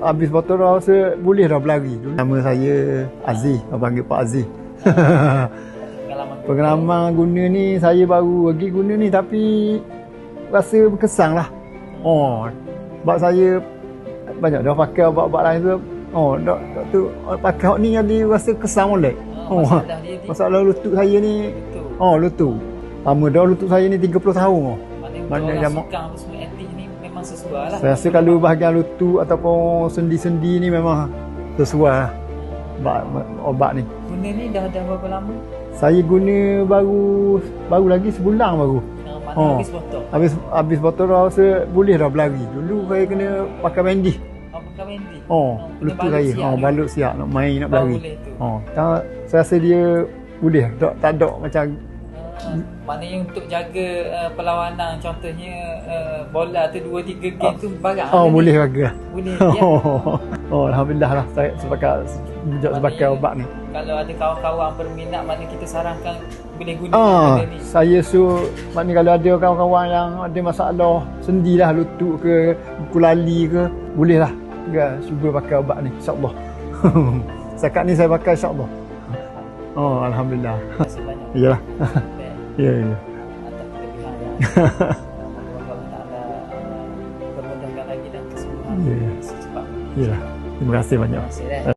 Habis botol rasa boleh dah berlari. Nama saya Aziz, orang panggil Pak Aziz. Pengalaman guna ni saya baru pergi guna ni tapi rasa berkesan lah. Oh, sebab saya banyak dah pakai ubat-ubat lain tu. Oh, dok dok tu pakai hak ni jadi rasa kesan molek. Oh, Oh, masalah dia di lutut saya ni. Betul. Oh, lutut. Lama dah lutut saya ni 30 tahun. Oh. Maknanya apa semua aktif ni memang sesuai lah. Saya rasa kalau bahagian lutut ataupun sendi-sendi ni memang sesuai lah. Obat, obat ni. Guna ni dah dah berapa lama? Saya guna baru baru lagi sebulan baru. Mana Oh. habis botol? Habis habis botol rasa boleh dah berlari. Dulu saya kena pakai bandih. Oh, pakai mendi. Oh, kena lutut saya. siap Oh, balut siap nak main nak Baru berlari. Oh, tak, saya rasa dia boleh. Tak tak ada macam Uh, maknanya untuk jaga uh, perlawanan contohnya uh, bola tu 2 3 game tu barang oh boleh bagus. Boleh ya. Oh, oh, alhamdulillah lah saya sebagai sebagai Maknanya, ubat ni. Kalau ada kawan-kawan berminat maknanya kita sarankan boleh guna Ah, benda ni. saya su maknanya kalau ada kawan-kawan yang ada masalah sendi lah lutut ke kulali ke boleh lah ya, cuba pakai ubat ni insyaallah. Sekat ni saya pakai insyaallah. Oh alhamdulillah. Iyalah. Ya ya. uh, kesembuhan Ya, ya. Iyalah. Terima kasih banyak.